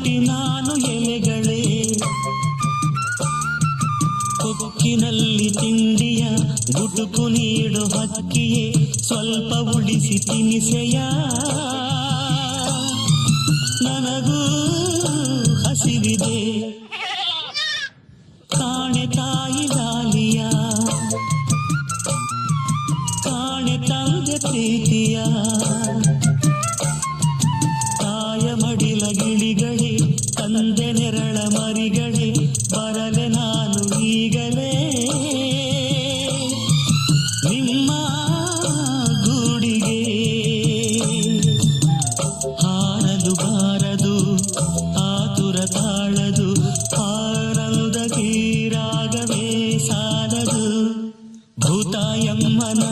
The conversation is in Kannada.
ದಾಟಿ ನಾನು ಎಲೆಗಳೇ. ಕೊಕ್ಕಿನಲ್ಲಿ ತಿಂಡಿಯ ಗುಟುಕು ನೀಡು ಹಕ್ಕಿಯೇ ಸ್ವಲ್ಪ ಉಳಿಸಿ ತಿನಿಸೆಯ. ನನಗೂ ಹಸಿವಿದೆ. ಕಾಣೆ ತಾಯಿ ದಾಲಿಯ ಕಾಣೆ ತಂದೆ ಪ್ರೀತಿ ತಾಯಮ್ಮನ